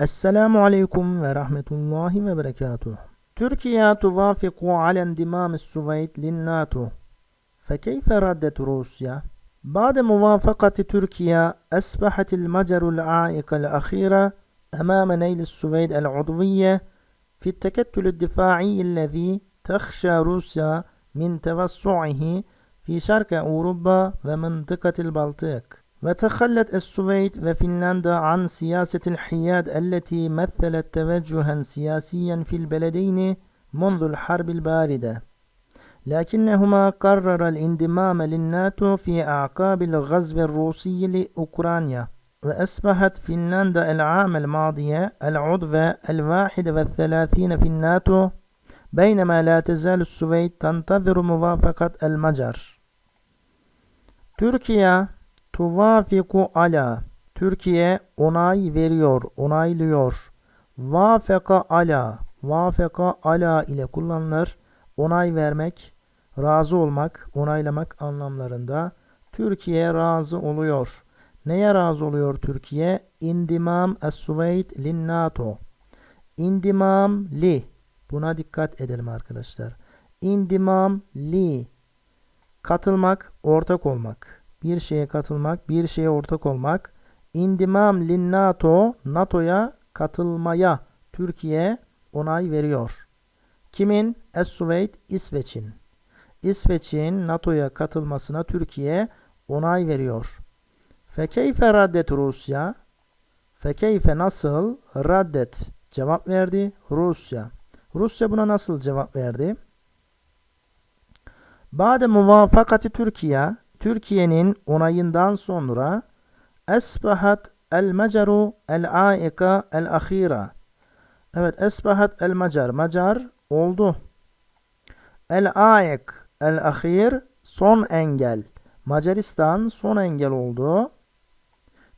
السلام عليكم ورحمة الله وبركاته. تركيا توافق على انضمام السويد للناتو. فكيف ردت روسيا؟ بعد موافقة تركيا أصبحت المجر العائق الأخيرة أمام نيل السويد العضوية في التكتل الدفاعي الذي تخشى روسيا من توسعه في شرق أوروبا ومنطقة البلطيق. وتخلت السويد وفنلندا عن سياسة الحياد التي مثلت توجها سياسيا في البلدين منذ الحرب الباردة. لكنهما قرر الانضمام للناتو في أعقاب الغزو الروسي لأوكرانيا وأصبحت فنلندا العام الماضي العضو الواحد والثلاثين في الناتو بينما لا تزال السويد تنتظر موافقة المجر. Türkiye tuvafiku ala Türkiye onay veriyor, onaylıyor. Vafeka ala, vafeka ala ile kullanılır. Onay vermek, razı olmak, onaylamak anlamlarında. Türkiye razı oluyor. Neye razı oluyor Türkiye? İndimam es-Suveyt lin NATO. İndimam li. Buna dikkat edelim arkadaşlar. İndimam li. Katılmak, ortak olmak. Bir şeye katılmak, bir şeye ortak olmak. İndimam lin NATO. NATO'ya katılmaya Türkiye onay veriyor. Kimin? Es-Suveyt, İsveç'in. İsveç'in NATO'ya katılmasına Türkiye onay veriyor. Fekeyfe raddet Rusya? Fekeyfe nasıl? Raddet. Cevap verdi Rusya. Rusya buna nasıl cevap verdi? Bade muvafakati Türkiye, Türkiye'nin onayından sonra esbahat el macaru el aika el ahira. Evet, esbahat el macar. Macar oldu. El aik el ahir son engel. Macaristan son engel oldu.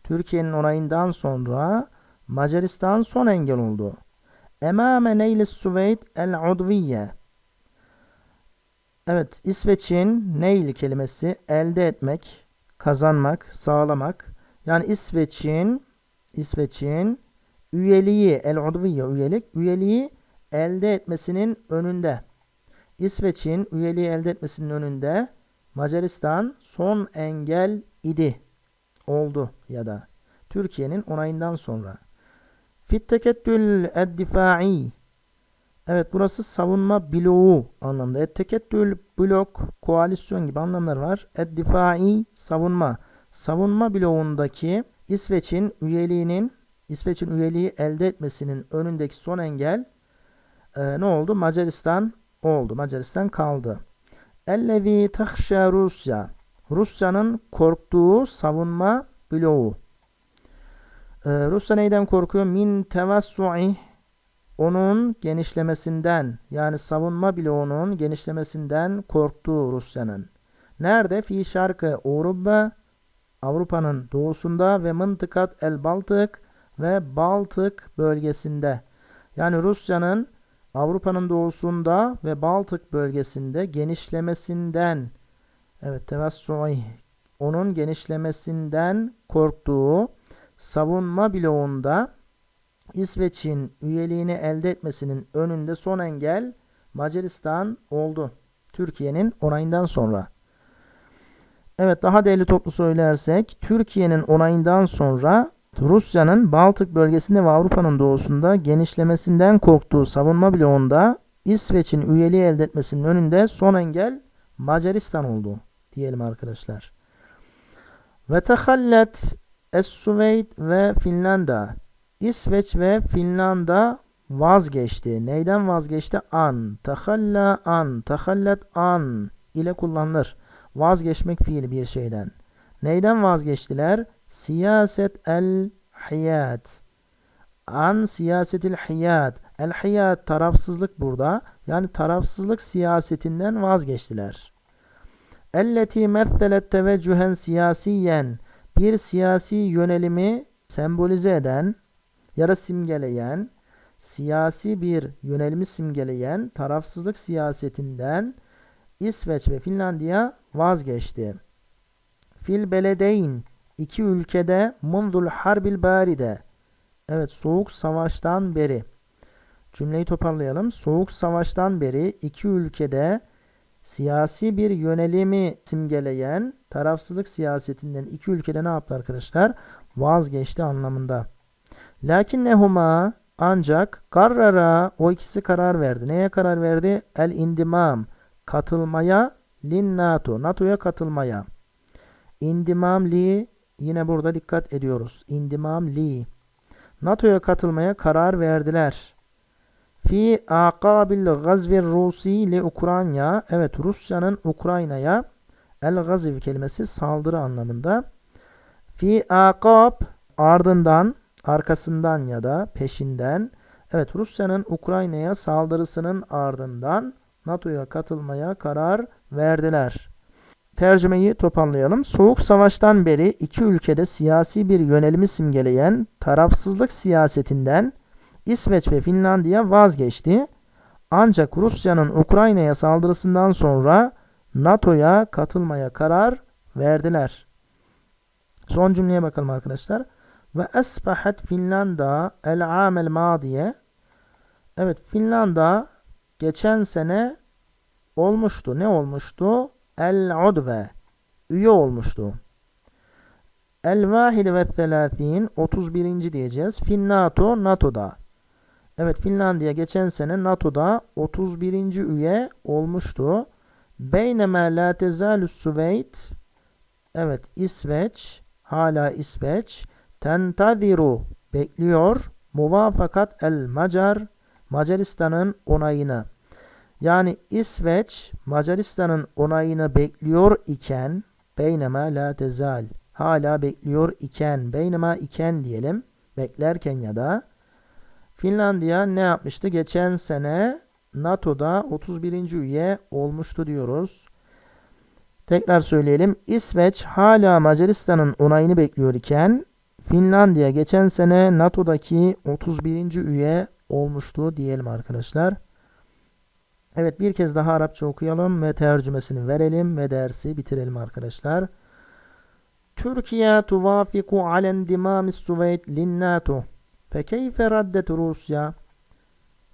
Türkiye'nin onayından sonra Macaristan son engel oldu. Emame Neylis Süveyd el-Udviye. Evet, İsveç'in Neil kelimesi elde etmek, kazanmak, sağlamak. Yani İsveç'in İsveç'in üyeliği el-Udviye üyelik, üyeliği elde etmesinin önünde. İsveç'in üyeliği elde etmesinin önünde Macaristan son engel idi. Oldu ya da Türkiye'nin onayından sonra. Fit tekettül ed-difai. Evet burası savunma bloğu anlamında. Et-tekettül blok, koalisyon gibi anlamlar var. Ed-difai savunma. Savunma bloğundaki İsveç'in üyeliğinin İsveç'in üyeliği elde etmesinin önündeki son engel e, ne oldu? Macaristan oldu. Macaristan kaldı. Ellezî tahşâ Rusya. Rusya'nın korktuğu savunma bloğu. Ee, Rusya neyden korkuyor? Min tevassu'i onun genişlemesinden yani savunma bloğunun genişlemesinden korktuğu Rusya'nın. Nerede? Fi şarkı Avrupa Avrupa'nın doğusunda ve mıntıkat el Baltık ve Baltık bölgesinde. Yani Rusya'nın Avrupa'nın doğusunda ve Baltık bölgesinde genişlemesinden evet tevassu'i onun genişlemesinden korktuğu savunma bloğunda İsveç'in üyeliğini elde etmesinin önünde son engel Macaristan oldu. Türkiye'nin onayından sonra. Evet daha değerli toplu söylersek Türkiye'nin onayından sonra Rusya'nın Baltık bölgesinde ve Avrupa'nın doğusunda genişlemesinden korktuğu savunma bloğunda İsveç'in üyeliği elde etmesinin önünde son engel Macaristan oldu diyelim arkadaşlar. Ve tehallet Es-Süveyd ve Finlanda. İsveç ve Finlanda vazgeçti. Neyden vazgeçti? An. Tahalla an. Tahallat an ile kullanılır. Vazgeçmek fiili bir şeyden. Neyden vazgeçtiler? Siyaset el hiyat. An siyasetil hiyat. El hiyat tarafsızlık burada. Yani tarafsızlık siyasetinden vazgeçtiler. Elleti messelet teveccühen siyasiyen bir siyasi yönelimi sembolize eden ya da simgeleyen, siyasi bir yönelimi simgeleyen tarafsızlık siyasetinden İsveç ve Finlandiya vazgeçti. Fil beledeyn iki ülkede mundul harbil baride Evet, soğuk savaştan beri. Cümleyi toparlayalım. Soğuk savaştan beri iki ülkede siyasi bir yönelimi simgeleyen tarafsızlık siyasetinden iki ülkede ne yaptı arkadaşlar? Vazgeçti anlamında. Lakinnehuma ancak karara o ikisi karar verdi. Neye karar verdi? El indimam katılmaya lin NATO NATO'ya katılmaya. İndimam li yine burada dikkat ediyoruz. İndimam li NATO'ya katılmaya karar verdiler. Fi aqabil gazvi Rusi li Ukrayna. Evet Rusya'nın Ukrayna'ya el gaziv kelimesi saldırı anlamında. Fi aqab ardından arkasından ya da peşinden. Evet Rusya'nın Ukrayna'ya saldırısının ardından NATO'ya katılmaya karar verdiler. Tercümeyi toparlayalım. Soğuk savaştan beri iki ülkede siyasi bir yönelimi simgeleyen tarafsızlık siyasetinden İsveç ve Finlandiya vazgeçti. Ancak Rusya'nın Ukrayna'ya saldırısından sonra NATO'ya katılmaya karar verdiler. Son cümleye bakalım arkadaşlar. Ve esbahat Finlanda el amel madiye. Evet Finlanda geçen sene olmuştu. Ne olmuştu? El udve. Üye olmuştu. El vahid ve thelâthîn 31. diyeceğiz. Fin NATO NATO'da. Evet Finlandiya geçen sene NATO'da 31. üye olmuştu. Beyneme la tezalü Süveyt Evet İsveç hala İsveç tentaziru bekliyor muvafakat el Macar Macaristan'ın onayını. Yani İsveç Macaristan'ın onayını bekliyor iken beyneme la tezal hala bekliyor iken beynema iken diyelim beklerken ya da Finlandiya ne yapmıştı? Geçen sene NATO'da 31. üye olmuştu diyoruz. Tekrar söyleyelim. İsveç hala Macaristan'ın onayını bekliyor iken Finlandiya geçen sene NATO'daki 31. üye olmuştu diyelim arkadaşlar. Evet bir kez daha Arapça okuyalım ve tercümesini verelim ve dersi bitirelim arkadaşlar. Türkiye tuvafiku alen dimamis Suveyt lin NATO. فكيف ردت روسيا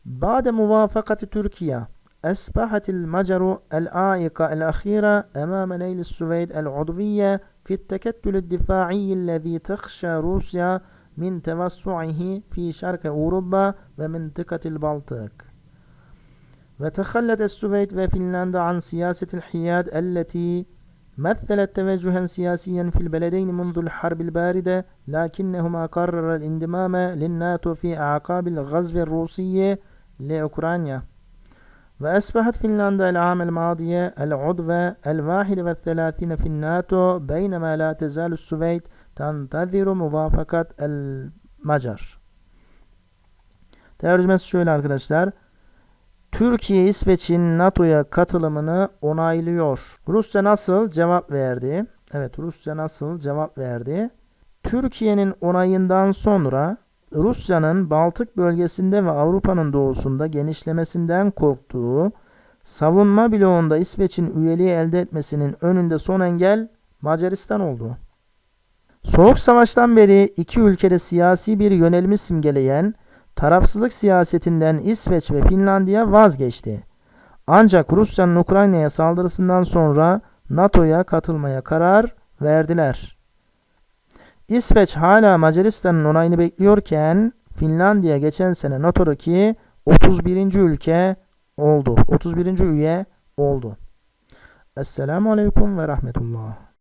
بعد موافقة تركيا أصبحت المجر العائقة الأخيرة أمام نيل السويد العضوية في التكتل الدفاعي الذي تخشى روسيا من توسعه في شرق أوروبا ومنطقة البلطيق. وتخلت السويد وفنلندا عن سياسة الحياد التي مثلت توجها سياسيا في البلدين منذ الحرب الباردة لكنهما قرر الانضمام للناتو في أعقاب الغزو الروسي لأوكرانيا. Ve esbahat Finlanda el-am el-madiye el-udve el-vahide ve thelathine fin NATO beynema la tezalu Süveyd tantaziru muvafakat el-macar. Tercümesi şöyle arkadaşlar. Türkiye İsveç'in NATO'ya katılımını onaylıyor. Rusya nasıl cevap verdi? Evet Rusya nasıl cevap verdi? Türkiye'nin onayından sonra Rusya'nın Baltık bölgesinde ve Avrupa'nın doğusunda genişlemesinden korktuğu savunma bloğunda İsveç'in üyeliği elde etmesinin önünde son engel Macaristan oldu. Soğuk Savaş'tan beri iki ülkede siyasi bir yönelimi simgeleyen tarafsızlık siyasetinden İsveç ve Finlandiya vazgeçti. Ancak Rusya'nın Ukrayna'ya saldırısından sonra NATO'ya katılmaya karar verdiler. İsveç hala Macaristan'ın onayını bekliyorken Finlandiya geçen sene NATO'daki 31. ülke oldu. 31. üye oldu. Esselamu Aleyküm ve Rahmetullah.